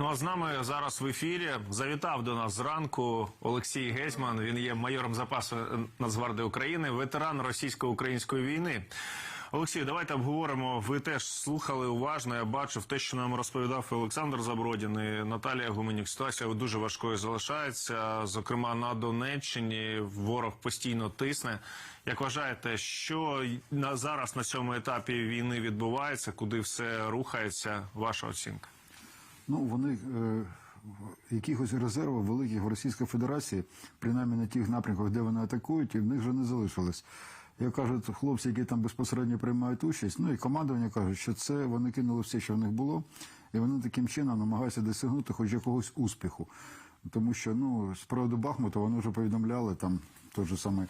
Ну а з нами зараз в ефірі завітав до нас зранку Олексій Гетьман. Він є майором запасу Нацгвардії України, ветеран російсько-української війни. Олексій, давайте обговоримо. Ви теж слухали уважно. Я бачив те, що нам розповідав Олександр Забродін і Наталія Гуменюк. Ситуація дуже важкою залишається. Зокрема, на Донеччині ворог постійно тисне. Як вважаєте, що на зараз на цьому етапі війни відбувається, куди все рухається? Ваша оцінка? Ну, вони е, якихось резервів великих в Російській Федерації, принаймні на тих напрямках, де вони атакують, і в них вже не залишилось. Як кажуть хлопці, які там безпосередньо приймають участь, ну і командування кажуть, що це вони кинули все, що в них було, і вони таким чином намагаються досягнути хоч якогось успіху. Тому що ну, з приводу Бахмута вони вже повідомляли там той же самий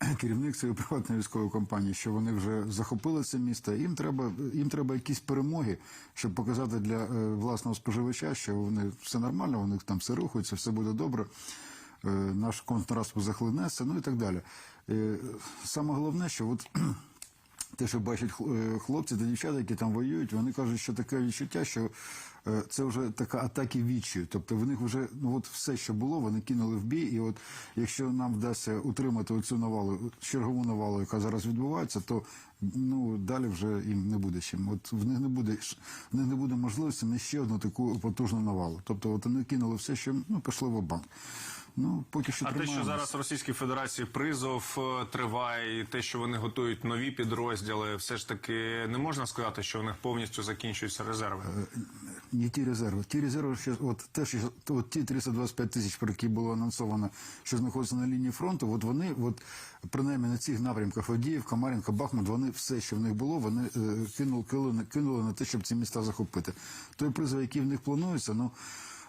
керівник цієї приватної військової компанії, що вони вже захопили це місто. Їм треба їм треба якісь перемоги, щоб показати для е, власного споживача, що вони все нормально, у них там все рухається, все буде добре. е, Наш контрнаступ захлинеться, ну і так далі. Е, Саме головне, що от те, що бачать е, хлопці та дівчата, які там воюють, вони кажуть, що таке відчуття, що е, це вже така атаки відчаю. Тобто в них вже ну от все, що було, вони кинули в бій. І от якщо нам вдасться утримати оцю навалу, чергову навалу, яка зараз відбувається, то ну далі вже їм не буде чим. От в них не буде в них не буде можливості на ще одну таку потужну навалу. Тобто, от вони кинули все, що ну пішли в банк. Ну поки що А те, що зараз в Російській Федерації призов е, триває, і те, що вони готують нові підрозділи, все ж таки не можна сказати, що в них повністю закінчуються резерви. Не ті резерви. Ті резерви, що от те, що от ті 325 тисяч, про які було анонсовано, що знаходяться на лінії фронту, от вони, от принаймні на цих напрямках Авдіївка, Мар'їнка, Бахмут, вони все, що в них було, вони е, кинули, кинули, кинули на те, щоб ці міста захопити. Той призов, який в них планується, ну.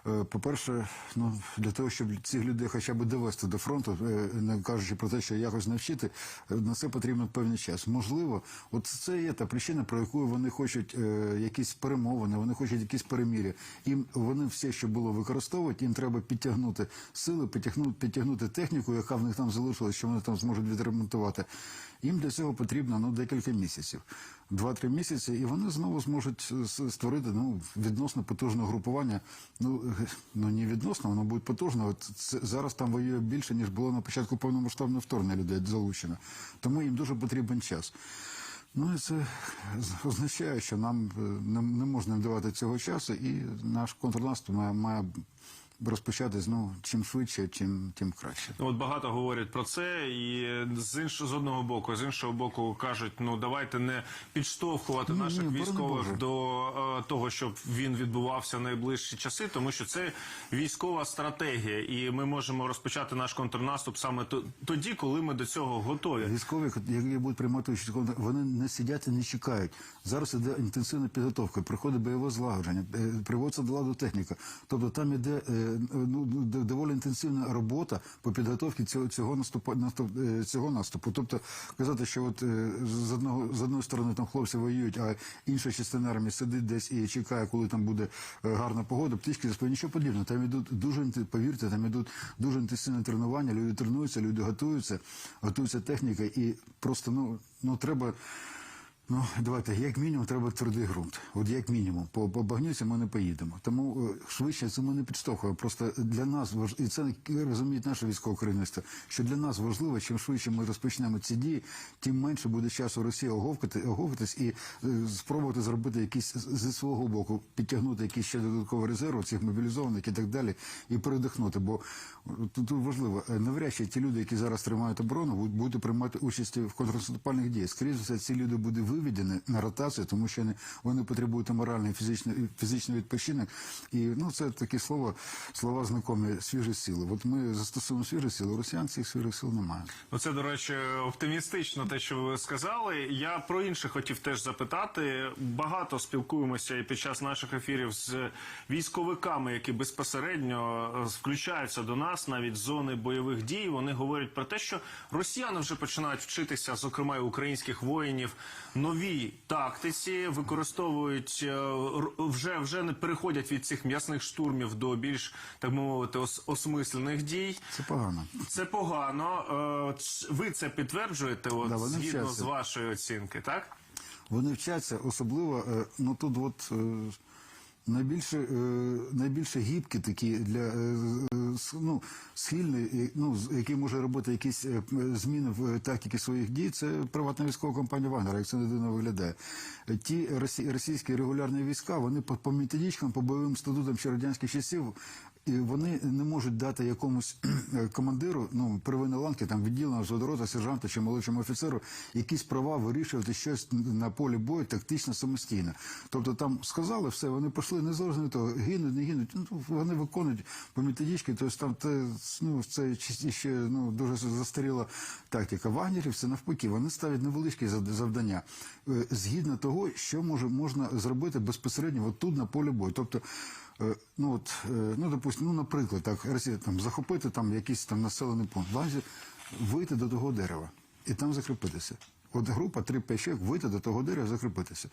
Е, По-перше, ну для того, щоб цих людей хоча б довести до фронту, е, не кажучи про те, що якось навчити, е, на це потрібно певний час. Можливо, от це є та причина, про яку вони хочуть якісь перемовини, вони хочуть якісь перемір'я. Їм вони все, що було використовують, їм треба підтягнути сили, підтягнути, підтягнути техніку, яка в них там залишилась, що вони там зможуть відремонтувати. Їм для цього потрібно ну декілька місяців, два-три місяці, і вони знову зможуть створити ну відносно потужне групування. Ну е, ну не відносно, воно буде потужно. От це зараз там воює більше ніж було на початку повномасштабного вторгнення людей залучено. Тому їм дуже потрібен час. Ну і це означає, що нам е, не, не можна давати цього часу, і наш контрнаступ має, має розпочатись ну чим швидше, тим, тим краще. Ну, От багато говорять про це, і з іншого з одного боку, з іншого боку кажуть, ну давайте не підштовхувати Ні, наших ні, військових до е, того, щоб він відбувався в найближчі часи, тому що це військова стратегія, і ми можемо розпочати наш контрнаступ саме тоді, коли ми до цього готові. Військові, які будуть приймати участь, вони не сидять і не чекають. Зараз іде інтенсивна підготовка, приходить бойове злагодження, е, приводиться до ладу техніка. Тобто там іде е, ну, доволі інтенсивна робота по підготовці цього, цього наступу, е, цього наступу. Тобто казати, що от е, з одного з одної сторони там хлопці воюють, а інша частина армії сидить десь і чекає, коли там буде е, гарна погода, птички заспівають. Нічого подібного. Там ідуть дуже повірте, там ідуть дуже інтенсивні тренування. Люди тренуються, люди готуються, готується техніка, і просто ну ну треба. Ну, давайте, як мінімум, треба твердий ґрунт. От як мінімум, по, по багнюці ми не поїдемо. Тому е, швидше це ми не підштовхуємо. Просто для нас важ... і це розуміють наше військове керівництво, що для нас важливо, чим швидше ми розпочнемо ці дії, тим менше буде часу Росії оговкати, оговкатись і е, спробувати зробити якісь зі свого боку, підтягнути якісь ще додаткові резерви, цих мобілізованих і так далі, і передихнути. Бо е, тут, важливо, навряд чи ті люди, які зараз тримають оборону, будуть приймати участь в контрнаступальних діях. Скоріше все, ці люди будуть виведені на ротацію, тому що вони, потребують моральний фізичний, фізичний відпочинок. І ну це такі слова, слова знакомі свіжі сили. От ми застосуємо свіжі сили, росіян цих свіжих сил немає. Ну, це, до речі, оптимістично, те, що ви сказали. Я про інше хотів теж запитати. Багато спілкуємося і під час наших ефірів з військовиками, які безпосередньо е, включаються до нас, навіть з зони бойових дій. Вони говорять про те, що росіяни вже починають вчитися, зокрема і українських воїнів, новій тактиці, використовують е, вже вже не переходять від цих м'ясних штурмів до більш так мовити ос- осмислених дій. Це погано. Це погано. Е, Ви це підтверджуєте, от, Да, згідно вчаться. з вашої оцінки, так? Вони вчаться, особливо, е, ну тут от. Е, найбільше, е, найбільше гібкі такі для е, ну, схильний, ну, який може робити якісь е, зміни в тактики своїх дій, це приватна військова компанія Вагнера, як це не дивно виглядає. Е, Ті росі- російські регулярні війська, вони по, по методичкам, по бойовим статутам ще радянських часів, і вони не можуть дати якомусь е, командиру, ну, первинної ланки, там відділеного зводорота, сержанта чи молодшому офіцеру, якісь права вирішувати щось на полі бою тактично самостійно. Тобто там сказали все, вони пішли незалежно від того, гинуть, не гинуть. Ну, вони виконують по методичці, тобто там те, ну, це ще ну, дуже застаріла тактика. Вагнерів це навпаки, вони ставлять невеличкі зав- завдання е, згідно того, що може можна зробити безпосередньо от тут на полі бою. Тобто Ну от, е, ну допустим, ну наприклад, так Росія там захопити там якийсь там населений пункт, Лазі вийти до того дерева і там закріпитися. От група 3-5 чоловік вийти до того дерева, закріпитися.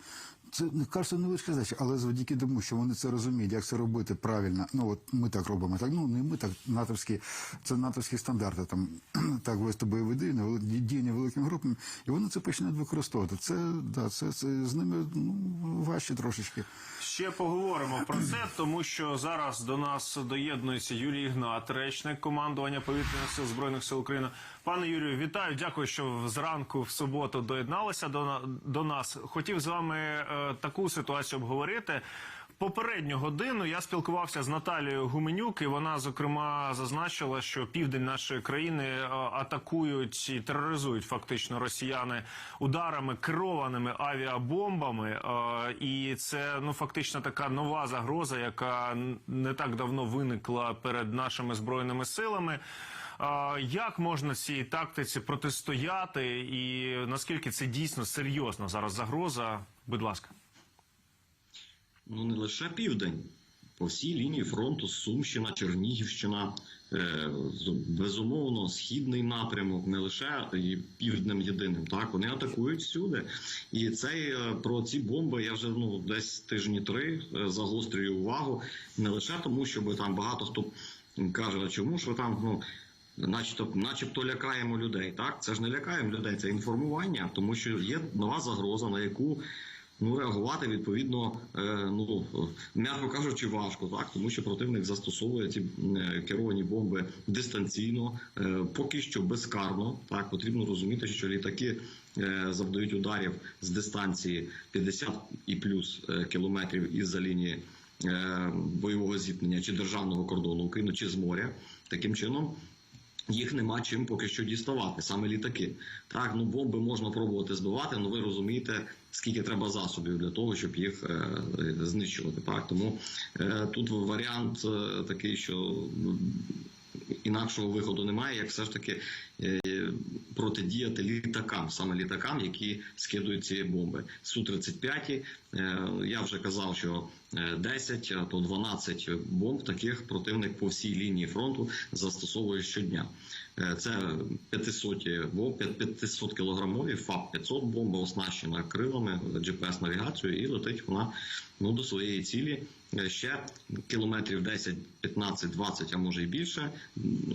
Це не кажеться невеличка задача, але завдяки тому, що вони це розуміють, як це робити правильно. Ну от ми так робимо. Так ну не ми так натовські, це натовські стандарти. Там так вести бойові дії, діяння великими групами, і вони це починають використовувати. Це да, це, це з ними ну, важче трошечки. Ще поговоримо про це, тому що зараз до нас доєднується Юрій Ігнат, речник командування повітряних сил збройних сил України. Пане Юрію, вітаю, дякую, що зранку в суботу доєдналися до, до нас. Хотів з вами е, таку ситуацію обговорити. Попередню годину я спілкувався з Наталією Гуменюк, і вона зокрема зазначила, що південь нашої країни е, атакують і тероризують фактично росіяни ударами керованими авіабомбами. е, І це ну фактично така нова загроза, яка не так давно виникла перед нашими збройними силами. Е, Як можна цій тактиці протистояти, і наскільки це дійсно серйозна зараз загроза? Будь ласка. Ну не лише південь. По всій лінії фронту Сумщина, Чернігівщина, е, безумовно, східний напрямок, не лише півднем єдиним. Так вони атакують всюди. І цей е, про ці бомби я вже ну десь тижні три е, загострюю увагу. Не лише тому, щоб там багато хто каже, а чому ж ви там ну. Начебто, начебто лякаємо людей. Так, це ж не лякаємо людей, це інформування, тому що є нова загроза, на яку ну реагувати відповідно, е, ну м'яко кажучи, важко, так тому що противник застосовує ці е, керовані бомби дистанційно, е, поки що безкарно. Так потрібно розуміти, що літаки завдають ударів з дистанції 50 і плюс кілометрів із-за лінії е, бойового зіткнення чи державного кордону України, чи з моря. Таким чином їх нема чим поки що діставати, саме літаки. Так, ну бомби можна пробувати збивати, але ви розумієте, скільки треба засобів для того, щоб їх е, знищувати. Так, тому е, тут варіант е, такий, що ну, інакшого виходу немає, як все ж таки протидіяти літакам, саме літакам, які скидують ці бомби. су 35 е, я вже казав, що е, 10, а то 12 бомб таких противник по всій лінії фронту застосовує щодня. Е, Це 500 бомб, 500 кілограмові ФАП 500 бомба оснащена крилами, GPS навігацією і летить вона ну до своєї цілі е, ще кілометрів 10, 15, 20, а може і більше.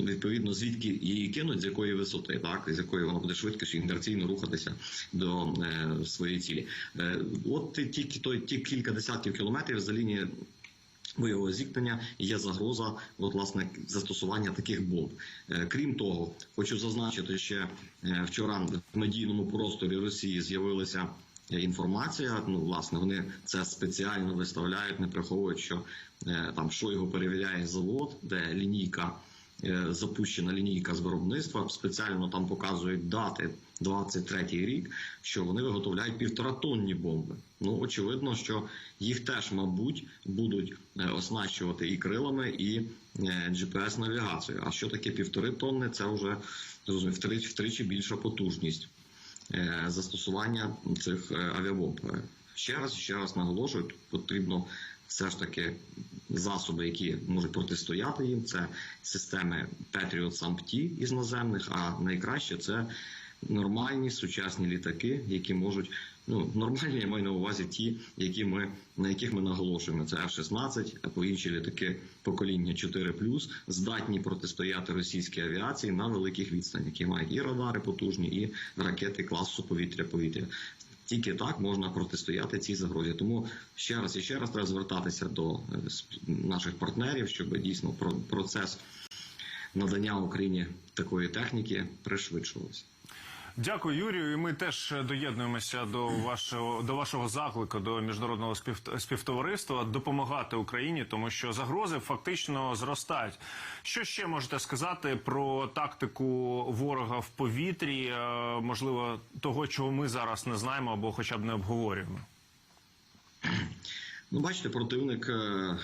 Відповідно, звідки її кинуть, з якої висоти, так з якої вона буде швидко інерційно рухатися до е, своєї цілі. Е, от ті- тільки той ті кілька десятків кілометрів за лінії бойового зіткнення є загроза от, власне застосування таких бомб. Е, Крім того, хочу зазначити, ще е, вчора в медійному просторі Росії з'явилася е, інформація. Ну, власне, вони це спеціально виставляють, не приховують, що там Шойгу перевіряє завод, де лінійка. Е, Запущена лінійка з виробництва спеціально там показують дати 23-й рік, що вони виготовляють півторатонні бомби. Ну очевидно, що їх теж, мабуть, будуть е, оснащувати і крилами, і gps навігацією А що таке півтори тонни? Це вже зрозуміло, втричі, втричі більша потужність е, застосування цих е, авіабомб. Е, Ще раз, ще раз наголошую, потрібно все ж таки засоби, які можуть протистояти їм. Це системи Patriot SAMP-T із наземних, а найкраще це нормальні сучасні літаки, які можуть. Ну, нормальні, я маю на увазі ті, які ми на яких ми наголошуємо. Це F-16, або інші літаки покоління 4+, здатні протистояти російській авіації на великих відстанях, які мають і радари потужні, і ракети класу повітря-повітря. Тільки так можна протистояти цій загрозі. Тому ще раз і ще раз треба звертатися до е, наших партнерів, щоб дійсно про- процес надання Україні такої техніки пришвидшувався. Дякую, Юрію. І ми теж доєднуємося до вашого до вашого заклику до міжнародного спів, співтовариства допомагати Україні, тому що загрози фактично зростають. Що ще можете сказати про тактику ворога в повітрі? е, Можливо, того, чого ми зараз не знаємо або хоча б не обговорюємо. Ну, бачите, противник е,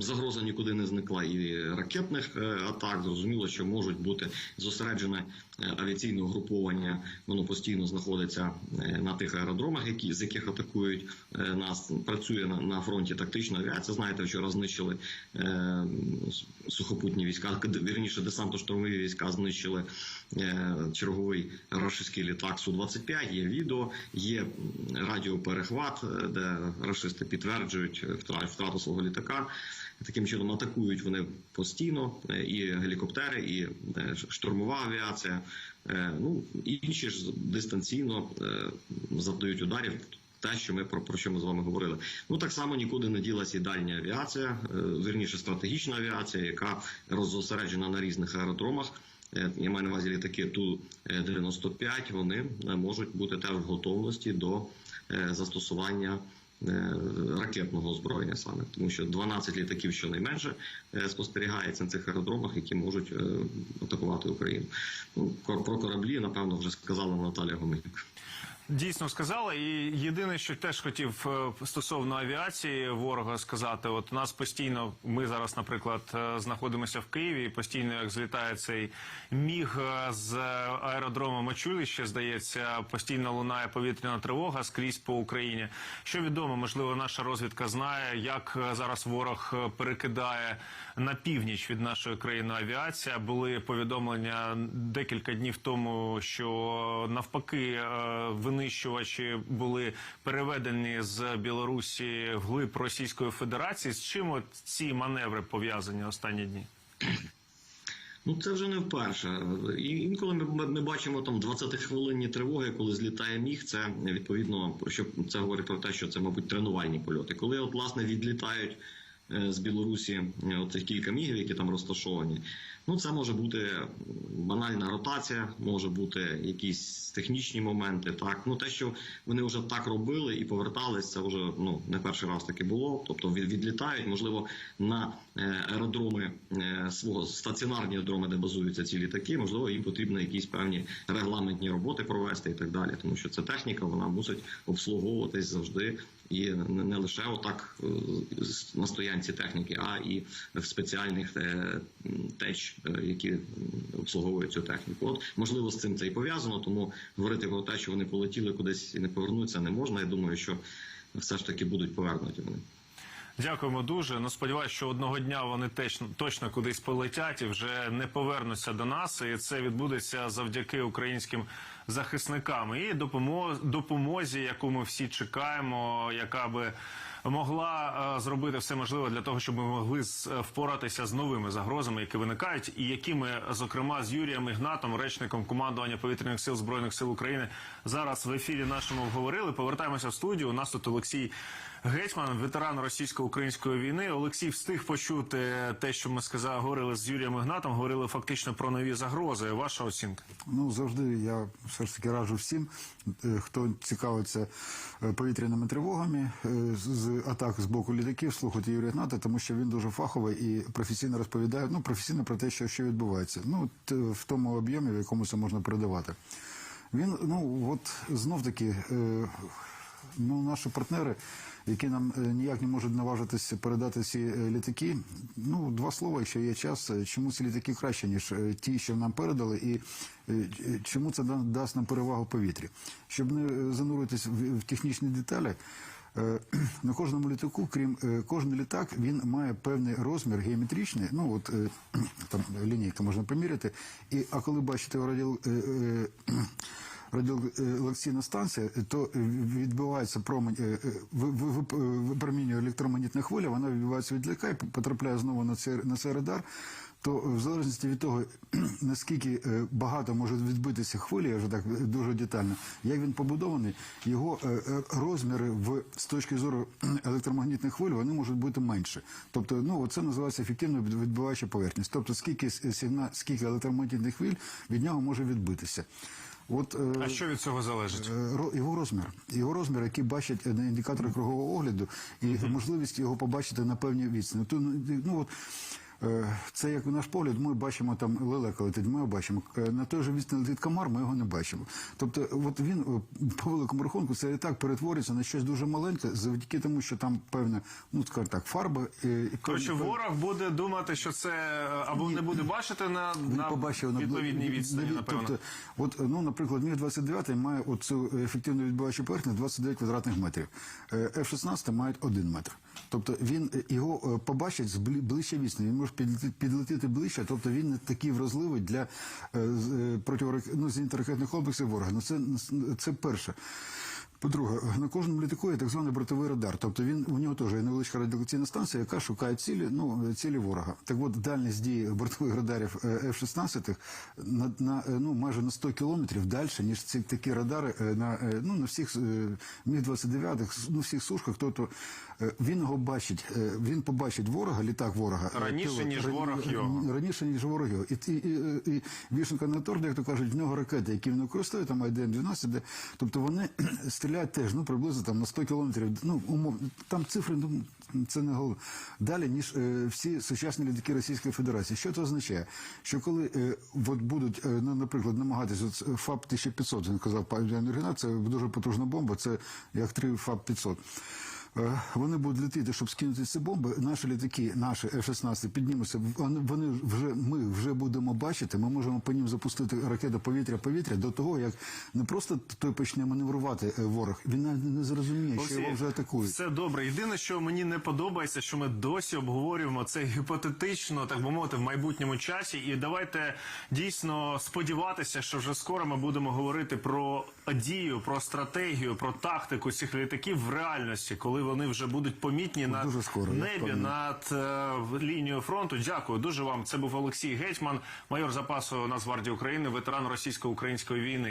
загроза нікуди не зникла і ракетних е, атак. Зрозуміло, що можуть бути зосереджене е, авіаційне угруповання. Воно постійно знаходиться е, на тих аеродромах, які з яких атакують е, нас. Працює на, на фронті тактична авіація. Знаєте, вчора знищили е, сухопутні війська, вірніше десантно-штурмові війська знищили е, черговий рашистський літак Су 25 Є відео, є радіоперехват, е, де рашисти підтверджують е, втрату свого літака. Таким чином атакують вони постійно е, і гелікоптери, і е, штурмова авіація. Е, Ну інші ж дистанційно завдають ударів. Те, що ми про, про що ми з вами говорили, ну так само нікуди не ділася і дальня авіація, е, вірніше стратегічна авіація, яка роззосереджена на різних аеродромах. Я маю на увазі літаки ту 95 Вони можуть бути теж в готовності до застосування ракетного озброєння саме, тому що 12 літаків щонайменше е, спостерігається на цих аеродромах, які можуть е, атакувати Україну. Ну про кораблі, напевно, вже сказала Наталія Гомельник. Дійсно сказала, і єдине, що теж хотів е, стосовно авіації ворога сказати, от у нас постійно, ми зараз, наприклад, е, знаходимося в Києві, і постійно як злітає цей міг е, з аеродрому Мачулище, здається, постійно лунає повітряна тривога скрізь по Україні. Що відомо, можливо, наша розвідка знає, як зараз ворог перекидає на північ від нашої країни авіація. Були повідомлення декілька днів тому, що навпаки е, винищувачі були переведені з Білорусі в глиб Російської Федерації. З чим от ці маневри пов'язані останні дні? Ну це вже не вперше. І інколи ми, ми бачимо там 20-хвилинні тривоги, коли злітає міг. Це відповідно, що це говорить про те, що це, мабуть, тренувальні польоти. Коли от власне відлітають з Білорусі е, оцих кілька мігів, які там розташовані. Ну, це може бути банальна ротація, може бути якісь технічні моменти. Так, ну те, що вони вже так робили і повертались, це вже ну не перший раз таке було. Тобто від, відлітають, можливо, на е, аеродроми е, свого стаціонарні аеродроми, де базуються ці літаки. Можливо, їм потрібно якісь певні регламентні роботи провести і так далі, тому що це техніка, вона мусить обслуговуватись завжди. І не лише отак е, на стоянці техніки, а і в спеціальних е, теч, е, які обслуговують цю техніку. От можливо з цим це і пов'язано, тому говорити про те, що вони полетіли кудись і не повернуться, не можна. Я думаю, що все ж таки будуть повернуті вони. Дякуємо дуже. Ну сподіваюся, що одного дня вони точно, точно кудись полетять і вже не повернуться до нас. І це відбудеться завдяки українським захисникам і допомозі, яку ми всі чекаємо, яка би могла е, зробити все можливе для того, щоб ми могли з- е, впоратися з новими загрозами, які виникають, і які ми, зокрема, з Юрієм Ігнатом, речником командування повітряних сил збройних сил України, зараз в ефірі нашому обговорили. Повертаємося в студію. У нас тут Олексій. Гетьман, ветеран російсько-української війни, Олексій встиг почути те, що ми сказали, говорили з Юрієм Ігнатом, говорили фактично про нові загрози. Ваша оцінка? Ну, завжди я все ж таки раджу всім, е, хто цікавиться е, повітряними тривогами е, з- атак з боку літаків, слухати Юрія Гната, тому що він дуже фаховий і професійно розповідає, ну, професійно про те, що, що відбувається. Ну, в тому об'ємі, в якому це можна передавати. Він, ну, от знов таки, е, ну, наші партнери, які нам е, ніяк не можуть наважитися передати ці е, літаки. Ну, два слова, якщо є час, е, чому ці літаки краще, ніж ті, що нам передали, і чому це дасть нам перевагу повітрі. Щоб не зануритись в, технічні деталі. На кожному літаку, крім кожен літак, він має певний розмір геометричний. Ну от там лінійка можна поміряти. І а коли бачите радіо, е, е, станція, то відбувається промень, е, е, ви- ви- ви- випромінює електромагнітна хвиля, вона відбувається від літака і потрапляє знову на цей, на цей радар. то в залежності від того, наскільки е, багато може відбитися хвилі, я вже так е, дуже детально, як він побудований, його е, е, розміри в з точки зору електромагнітних хвиль вони можуть бути менше. Тобто, ну це називається ефективно від- відбиваюча поверхність. Тобто, скільки скільки електромагнітних хвиль від нього може відбитися. От е, А що від цього залежить? Е, Його розмір, його розмір, який бачать на індикаторах кругового огляду, і можливість його побачити на певній відстані. То, ну, от, це як наш погляд, ми бачимо там лелека летить, ми його бачимо. Е, На той же відстані летить комар, ми його не бачимо. Тобто, от він е, по великому рахунку це і так перетворюється на щось дуже маленьке, завдяки тому, що там певна, ну скажімо так, фарба. е, і певна- ворог буде думати, що це е, або не буде бачити на, Він на побачив на відповідній відстані, на- напевно. Тобто, от, ну, наприклад, міг 29 має оцю ефективну відбиваючу поверхню 29 квадратних метрів. Е, F-16 має 1 метр. Тобто він е, його е, побачить з ближче відстані. Він може підлетіти, ближче, тобто він не такий вразливий для е, протирак- ну, зенітно-ракетних комплексів ворога. Ну це, це перше. По-друге, на кожному літаку є так званий бортовий радар. Тобто він у нього теж є невеличка радіолокаційна станція, яка шукає цілі, ну цілі ворога. Так от дальність дії бортових радарів е, F-16 на, на е, ну майже на 100 кілометрів далі, ніж ці такі радари е, на ну на всіх міг 29 ну всіх сушках. Тобто він його бачить, він побачить ворога, літак ворога Раніше, пілот, ніж рані- ворог його. раніше, ніж ворог його. І, і, і, і вішенка на торт, як то кажуть, в нього ракети, які він використовує, там АйДН-12, де, тобто вони стріляють теж, ну, приблизно там на 100 кілометрів, ну, умов там цифри, ну, це не головне. Далі, ніж е, всі сучасні літаки Російської Федерації. Що це означає? Що коли е, от будуть, е, ну, наприклад, намагатися, от, е, ФАП-1500, він казав, пан Євген, це дуже потужна бомба, це як три ФАП-500. Е, Вони будуть летіти, щоб скинути ці бомби. Наші літаки, наші F-16 піднімуться. Вони вже ми вже будемо бачити. Ми можемо по ним запустити ракету повітря-повітря до того, як не просто той почне маневрувати е, ворог. Він навіть не зрозуміє, що його вже атакують. Все добре. Єдине, що мені не подобається, що ми досі обговорюємо це гіпотетично, так би мовити, в майбутньому часі. І давайте дійсно сподіватися, що вже скоро ми будемо говорити про дію, про стратегію, про тактику цих літаків в реальності, коли вони вже будуть помітні на небі, над е, лінією фронту. Дякую дуже вам. Це був Олексій Гетьман, майор запасу Нацгвардії України, ветеран російсько-української війни.